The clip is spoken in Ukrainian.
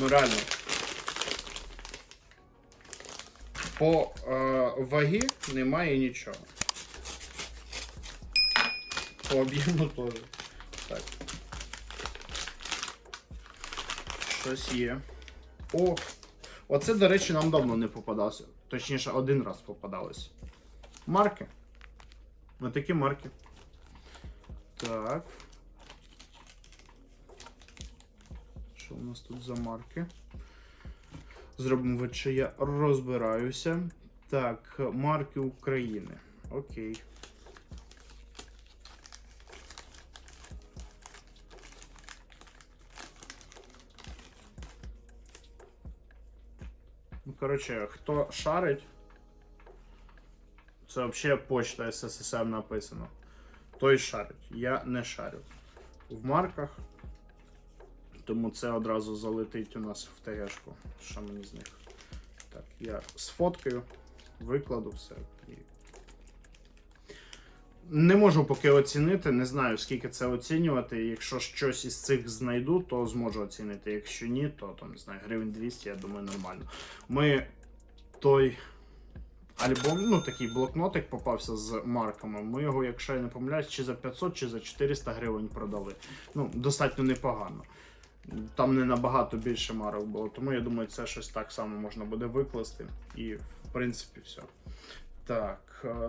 Ну реально. По е, вагі немає нічого. По об'єму теж. Так. Щось є. О! Оце, до речі, нам давно не попадався. Точніше, один раз попадалось. Марки. Ось такі марки. Так. У нас тут за марки? Зробимо вид, що я розбираюся. Так, марки України. Окей. Ну, коротше, хто шарить, це взагалі почта СССР написано. Той шарить. Я не шарю. В марках. Тому це одразу залетить у нас в ТГшку. Що мені з них? Так, я сфоткаю, викладу все. І... Не можу поки оцінити, не знаю, скільки це оцінювати. Якщо щось із цих знайду, то зможу оцінити. Якщо ні, то там, не знаю, гривень 200, я думаю, нормально. Ми той альбом, ну такий блокнотик попався з марками. Ми його, якщо я не помиляюсь, чи за 500, чи за 400 гривень продали. Ну, достатньо непогано. Там не набагато більше марок було, тому я думаю, це щось так само можна буде викласти. І, в принципі, все. Так. е,